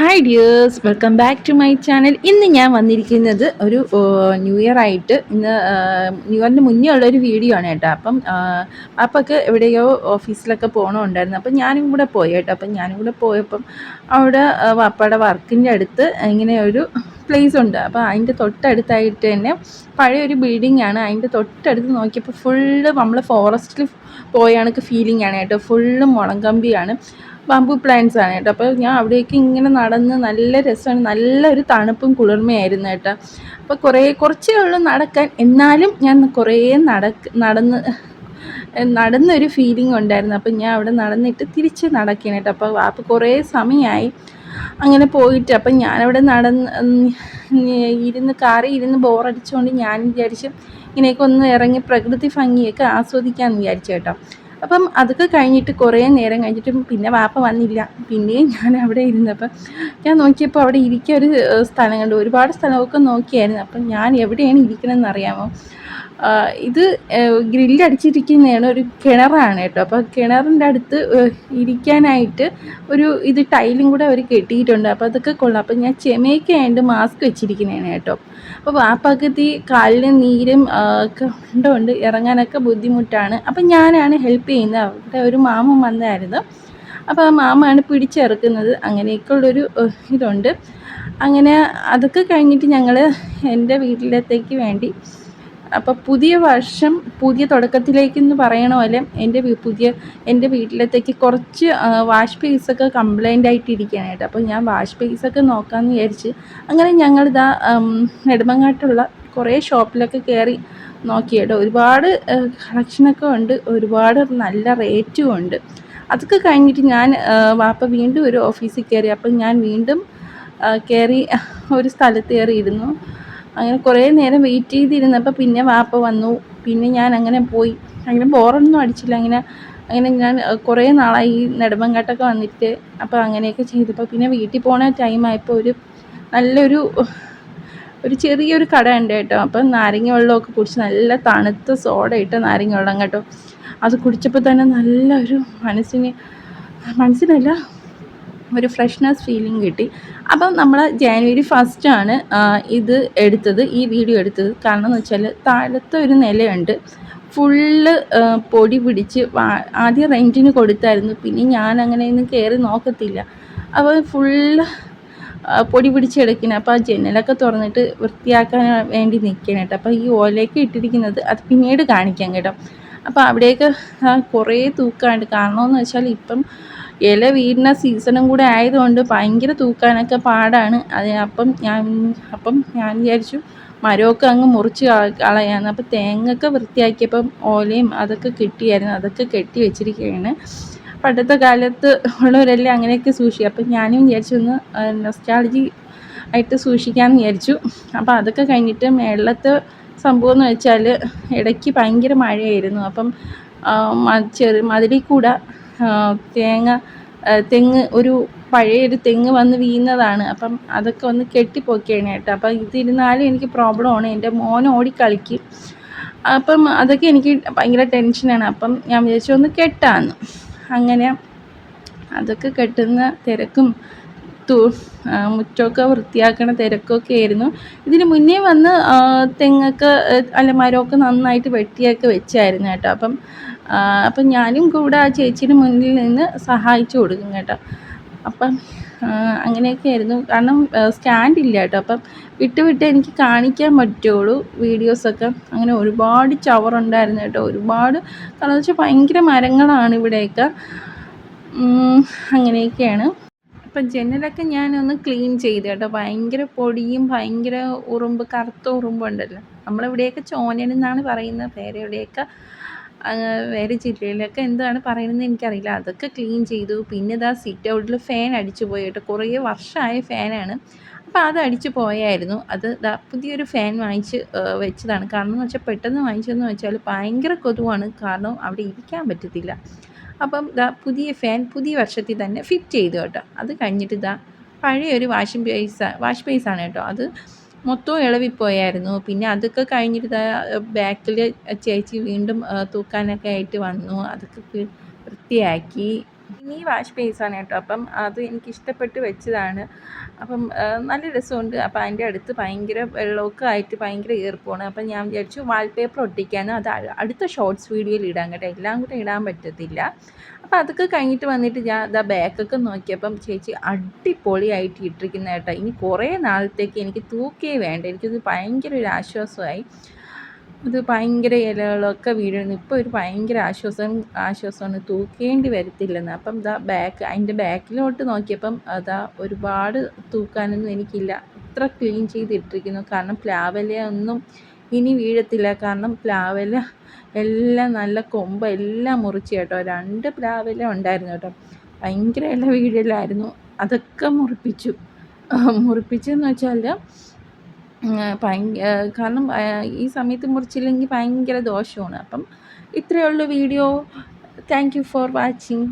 Hi dears welcome back to my channel ഇന്ന് ഞാൻ വന്നിരിക്കുന്നത് ഒരു ന്യൂ ഇയർ ആയിട്ട് ഇന്ന് ന്യൂ ഇയറിന് മുന്നേ ഉള്ളൊരു വീഡിയോ ആണ് കേട്ടോ. അപ്പം അപ്പൊക്കെ എവിടെയോ ഓഫീസിലൊക്കെ പോകണമുണ്ടായിരുന്നു അപ്പം ഞാനും കൂടെ പോയി കേട്ടോ. അപ്പം ഞാനും കൂടെ പോയപ്പം അവിടെ വാപ്പയുടെ വർക്കിന്റെ അടുത്ത് ഇങ്ങനെ ഒരു പ്ലേസ് ഉണ്ട്. അപ്പോൾ അതിന്റെ തൊട്ടടുത്തായിട്ട് തന്നെ പഴയ ഒരു ബിൽഡിംഗ് ആണ്. അതിന്റെ തൊട്ടടുത്ത് നോക്കിയപ്പോൾ ഫുള്ള് നമ്മൾ ഫോറസ്റ്റിൽ പോയ ഫീലിംഗ് ആണ് കേട്ടോ. ഫുള്ള് മുളം ബാമ്പു പ്ലാന്റ്സ് ആണ് കേട്ടോ. അപ്പോൾ ഞാൻ അവിടേക്ക് ഇങ്ങനെ നടന്ന് നല്ല രസമാണ്. നല്ലൊരു തണുപ്പും കുളിർമയായിരുന്നു കേട്ടോ. അപ്പോൾ കുറേ കുറച്ചേ ഉള്ളൂ നടക്കാൻ. എന്നാലും ഞാൻ കുറേ നടക്ക് നടന്ന് നടന്നൊരു ഫീലിംഗ് ഉണ്ടായിരുന്നു. അപ്പം ഞാൻ അവിടെ നടന്നിട്ട് തിരിച്ച് നടക്കണം കേട്ടോ. അപ്പോൾ അപ്പോൾ കുറേ സമയമായി അങ്ങനെ പോയിട്ട്. അപ്പം ഞാനവിടെ നടന്ന് ഇരുന്ന് കാറി ഇരുന്ന് ബോറടിച്ചുകൊണ്ട് ഞാൻ വിചാരിച്ചു ഇങ്ങനെയൊക്കെ ഒന്ന് ഇറങ്ങി പ്രകൃതി ഭംഗിയൊക്കെ ആസ്വദിക്കാമെന്ന് വിചാരിച്ചു കേട്ടോ. അപ്പം അതൊക്കെ കഴിഞ്ഞിട്ട് കുറേ നേരം കഴിഞ്ഞിട്ടും പിന്നെ വാപ്പ വന്നില്ല. പിന്നെയും ഞാൻ അവിടെ ഇരുന്നപ്പം ഞാൻ നോക്കിയപ്പോൾ അവിടെ ഇരിക്കുക ഒരു സ്ഥലം കണ്ടു. ഒരുപാട് സ്ഥലമൊക്കെ നോക്കിയായിരുന്നു. അപ്പം ഞാൻ എവിടെയാണ് ഇരിക്കണമെന്ന് അറിയാമോ? ഇത് ഗ്രില്ലടിച്ചിരിക്കുന്നതാണ് ഒരു കിണറാണ് കേട്ടോ. അപ്പോൾ കിണറിന്റെ അടുത്ത് ഇരിക്കാനായിട്ട് ഒരു ഇത് ടൈലും കൂടെ അവർ കെട്ടിയിട്ടുണ്ട്. അപ്പോൾ അതൊക്കെ കൊള്ളാം. അപ്പോൾ ഞാൻ ചെമയ്ക്കായിട്ട് മാസ്ക് വെച്ചിരിക്കുന്നതാണ് കേട്ടോ. അപ്പോൾ ആ വാപ്പകത്തി കാലിന് നീരും കണ്ടുകൊണ്ട് ഇറങ്ങാനൊക്കെ ബുദ്ധിമുട്ടാണ്. അപ്പം ഞാനാണ് ഹെൽപ്പ് ചെയ്യുന്നത്. അവിടെ ഒരു മാമൻ വന്നായിരുന്നു. അപ്പോൾ ആ മാമയാണ് പിടിച്ചിറക്കുന്നത്. അങ്ങനെയൊക്കെയുള്ളൊരു ഇതുണ്ട്. അങ്ങനെ അതൊക്കെ കഴിഞ്ഞിട്ട് ഞങ്ങൾ എന്റെ വീട്ടിലത്തേക്ക് വേണ്ടി അപ്പോൾ പുതിയ വർഷം പുതിയ തുടക്കത്തിലേക്കെന്ന് പറയണ പോലെ എന്റെ പുതിയ എന്റെ വീട്ടിലത്തേക്ക് കുറച്ച് വാഷ് പേസൊക്കെ കംപ്ലൈന്റ് ആയിട്ട് കേട്ടോ. അപ്പോൾ ഞാൻ വാഷ് പേസൊക്കെ നോക്കാമെന്ന് വിചാരിച്ച് അങ്ങനെ ഞങ്ങളിതാ നെടുമങ്ങാട്ടുള്ള കുറേ ഷോപ്പിലൊക്കെ കയറി നോക്കിയിട്ട് ഒരുപാട് കളക്ഷനൊക്കെ ഉണ്ട് ഒരുപാട് നല്ല റേറ്റും ഉണ്ട്. അതൊക്കെ കഴിഞ്ഞിട്ട് ഞാൻ വാപ്പ വീണ്ടും ഒരു ഓഫീസിൽ കയറി അപ്പം ഞാൻ വീണ്ടും കയറി ഒരു സ്ഥലത്ത് കയറി ഇരുന്നു അങ്ങനെ കുറേ നേരം വെയിറ്റ് ചെയ്തിരുന്നപ്പോൾ പിന്നെ വാപ്പ വന്നു. പിന്നെ ഞാൻ അങ്ങനെ പോയി. അങ്ങനെ ബോറൊന്നും അടിച്ചില്ല. അങ്ങനെ അങ്ങനെ ഞാൻ കുറേ നാളായി ഈ നെടുമ്പങ്കാട്ടൊക്കെ വന്നിട്ട്. അപ്പോൾ അങ്ങനെയൊക്കെ ചെയ്തപ്പോൾ പിന്നെ വീട്ടിൽ പോണ ടൈമായപ്പോൾ ഒരു നല്ലൊരു ഒരു ചെറിയൊരു കട ഉണ്ട് കേട്ടോ. അപ്പം നാരങ്ങ വെള്ളമൊക്കെ കുടിച്ച് നല്ല തണുത്ത സോഡ ഇട്ട നാരങ്ങ വെള്ളം കേട്ടോ. അത് കുടിച്ചപ്പോൾ തന്നെ നല്ലൊരു മനസ്സിന് മനസ്സിനല്ല ഒരു ഫ്രഷ്നെസ് ഫീലിംഗ് കിട്ടി. അപ്പം നമ്മൾ ജാനുവരി ഫസ്റ്റാണ് ഇത് എടുത്തത് ഈ വീഡിയോ എടുത്തത്. കാരണം എന്ന് വെച്ചാൽ താഴത്തെ ഒരു നിലയുണ്ട്. ഫുള്ള് പൊടി പിടിച്ച് ആദ്യം റെന്റിന് കൊടുത്തായിരുന്നു. പിന്നെ ഞാൻ അങ്ങനെയൊന്നും കയറി നോക്കത്തില്ല അപ്പോൾ ഫുള്ള് പൊടി പിടിച്ചെടുക്കണം അപ്പോൾ ആ ജനലൊക്കെ തുറന്നിട്ട് വൃത്തിയാക്കാൻ വേണ്ടി നിൽക്കണം കേട്ടോ അപ്പോൾ ഈ ഓലയൊക്കെ ഇട്ടിരിക്കുന്നത് അത് പിന്നീട് കാണിക്കാം കേട്ടോ. അപ്പോൾ അവിടെയൊക്കെ കുറേ തൂക്കമുണ്ട്. കാരണമെന്ന് വെച്ചാൽ ഇപ്പം ഇല വീഴുന്ന സീസണും കൂടെ ആയതുകൊണ്ട് ഭയങ്കര തൂക്കാനൊക്കെ പാടാണ്. അത് അപ്പം ഞാൻ അപ്പം ഞാൻ വിചാരിച്ചു മരമൊക്കെ അങ്ങ് മുറിച്ച് കളയാന്ന്. അപ്പോൾ തേങ്ങയൊക്കെ വൃത്തിയാക്കിയപ്പം ഓലയും അതൊക്കെ കിട്ടിയായിരുന്നു. അതൊക്കെ കെട്ടി വെച്ചിരിക്കുകയാണ്. പണ്ടത്തെ കാലത്ത് ഉള്ളവരെല്ലാം അങ്ങനെയൊക്കെ സൂക്ഷിക്കും അപ്പം ഞാനും വിചാരിച്ചു ഒന്ന് നൊസ്റ്റാളജി ആയിട്ട് സൂക്ഷിക്കാമെന്ന് വിചാരിച്ചു. അപ്പോൾ അതൊക്കെ കഴിഞ്ഞിട്ട് മേളത്തെ സംഭവം എന്ന് വെച്ചാൽ ഇടയ്ക്ക് ഭയങ്കര മഴയായിരുന്നു. അപ്പം ചെറു മതിലിൽ കൂടെ തേങ്ങ തെങ്ങ് ഒരു പഴയൊരു തെങ്ങ് വന്ന് വീഴുന്നതാണ്. അപ്പം അതൊക്കെ ഒന്ന് കെട്ടിപ്പോക്കിയാണ് കേട്ടോ. അപ്പം ഇതിരുന്നാലും എനിക്ക് പ്രോബ്ലമാണ്. എന്റെ മോൻ ഓടിക്കളിക്കും. അപ്പം അതൊക്കെ എനിക്ക് ഭയങ്കര ടെൻഷനാണ്. അപ്പം ഞാൻ വിചാരിച്ചു ഒന്ന് കെട്ടാന്ന്. അങ്ങനെ അതൊക്കെ കെട്ടുന്ന തിരക്കും തു മുറ്റമൊക്കെ വൃത്തിയാക്കണ തിരക്കൊക്കെ ആയിരുന്നു. ഇതിന് മുന്നേ വന്ന് തെങ്ങൊക്കെ അല്ല മരമൊക്കെ നന്നായിട്ട് വെട്ടിയൊക്കെ വെച്ചായിരുന്നു കേട്ടോ. അപ്പം അപ്പം ഞാനും കൂടെ ആ ചേച്ചീന്റെ മുന്നിൽ നിന്ന് സഹായിച്ചു കൊടുക്കും കേട്ടോ. അപ്പം അങ്ങനെയൊക്കെ ആയിരുന്നു. കാരണം സ്റ്റാൻഡ് ഇല്ല കേട്ടോ. അപ്പം വിട്ട് വിട്ട് എനിക്ക് കാണിക്കാൻ പറ്റുള്ളൂ വീഡിയോസൊക്കെ. അങ്ങനെ ഒരുപാട് ചവറുണ്ടായിരുന്നു കേട്ടോ. ഒരുപാട് കാരണം വെച്ചാൽ ഭയങ്കര മരങ്ങളാണ് ഇവിടെയൊക്കെ. അങ്ങനെയൊക്കെയാണ്. അപ്പം ജനലൊക്കെ ഞാനൊന്ന് ക്ലീൻ ചെയ്ത് കേട്ടോ. ഭയങ്കര പൊടിയും ഭയങ്കര ഉറുമ്പ് കറുത്ത ഉറുമ്പുണ്ടല്ലോ നമ്മളിവിടെയൊക്കെ ചോനനെന്നാണ് പറയുന്നത് വേറെ എവിടെയൊക്കെ വേറെ ജില്ലയിലൊക്കെ എന്താണ് പറയുന്നത് എനിക്കറിയില്ല. അതൊക്കെ ക്ലീൻ ചെയ്തു. പിന്നെ ഇതാ സിറ്റ് ഔട്ടിൽ ഫാൻ അടിച്ചു പോയി കേട്ടോ. കുറേ വർഷമായ ഫാനാണ് അപ്പോൾ അത് അടിച്ചു പോയായിരുന്നു. അത് പുതിയൊരു ഫാൻ വാങ്ങിച്ച് വെച്ചതാണ്. കാരണം എന്ന് വെച്ചാൽ പെട്ടെന്ന് വാങ്ങിച്ചതെന്ന് വെച്ചാൽ ഭയങ്കര കൊതുവാണ്. കാരണം അവിടെ ഇരിക്കാൻ പറ്റത്തില്ല. അപ്പം ഇതാ പുതിയ ഫാൻ പുതിയ വർഷത്തിൽ തന്നെ ഫിറ്റ് ചെയ്തു കേട്ടോ. അത് കഴിഞ്ഞിട്ട് ഇതാ പഴയ ഒരു വാഷിംഗ് ബേസ് വാഷ് ബേസാണ് കേട്ടോ. അത് മൊത്തം ഇളവിപ്പോയായിരുന്നു. പിന്നെ അതൊക്കെ കഴിഞ്ഞിട്ട് ബാക്കിൽ ചേച്ചി വീണ്ടും തൂക്കാനൊക്കെ ആയിട്ട് വന്നു. അതൊക്കെ വൃത്തിയാക്കി. ഇനി വാഷ് ബേസാണ് കേട്ടോ. അപ്പം അത് എനിക്ക് ഇഷ്ടപ്പെട്ട് വെച്ചതാണ്. അപ്പം നല്ല രസമുണ്ട്. അപ്പം അതിന്റെ അടുത്ത് ഭയങ്കര വെള്ളമൊക്കെ ആയിട്ട് ഭയങ്കര ഈർപ്പമാണ് അപ്പം ഞാൻ വിചാരിച്ചു വാൾപേപ്പർ ഒട്ടിക്കാനും അത് അടുത്ത ഷോർട്സ് വീഡിയോയിൽ ഇടാൻ കേട്ടോ. എല്ലാം കൂടെ ഇടാൻ പറ്റത്തില്ല. അപ്പം അതൊക്കെ കഴിഞ്ഞിട്ട് വന്നിട്ട് ഞാൻ ഇതാ ബാക്കൊക്കെ നോക്കിയപ്പം ചേച്ചി അടിപൊളിയായിട്ട് ഇട്ടിരിക്കുന്ന കേട്ടോ. ഇനി കുറേ നാളത്തേക്ക് എനിക്ക് തൂക്കേ വേണ്ട. എനിക്കത് ഭയങ്കര ഒരു ആശ്വാസമായി. ഇത് ഭയങ്കര ഇലകളൊക്കെ വീഴുന്നു. ഇപ്പോൾ ഒരു ഭയങ്കര ആശ്വാസം ആശ്വാസമാണ്. തൂക്കേണ്ടി വരത്തില്ലെന്ന്. അപ്പം ഇതാ ബാക്ക് അതിന്റെ ബാക്കിലോട്ട് നോക്കിയപ്പം അതാ ഒരുപാട് തൂക്കാനൊന്നും എനിക്കില്ല. അത്ര ക്ലീൻ ചെയ്തിട്ടിരിക്കുന്നു. കാരണം പ്ലാവല ഒന്നും ഇനി വീഴത്തില്ല. കാരണം പ്ലാവല എല്ലാം നല്ല കൊമ്പ് എല്ലാം മുറിച്ച് കേട്ടോ. രണ്ട് പ്ലാവല ഉണ്ടായിരുന്നു കേട്ടോ. ഭയങ്കര ഇല വീഴലായിരുന്നു. അതൊക്കെ മുറിപ്പിച്ചു. മുറിപ്പിച്ചെന്ന് വെച്ചാൽ കാരണം ഈ സമയത്ത് മുറിച്ചില്ലെങ്കിൽ ഭയങ്കര ദോഷമാണ്. അപ്പം ഇത്രയേ ഉള്ളൂ video. Thank you for watching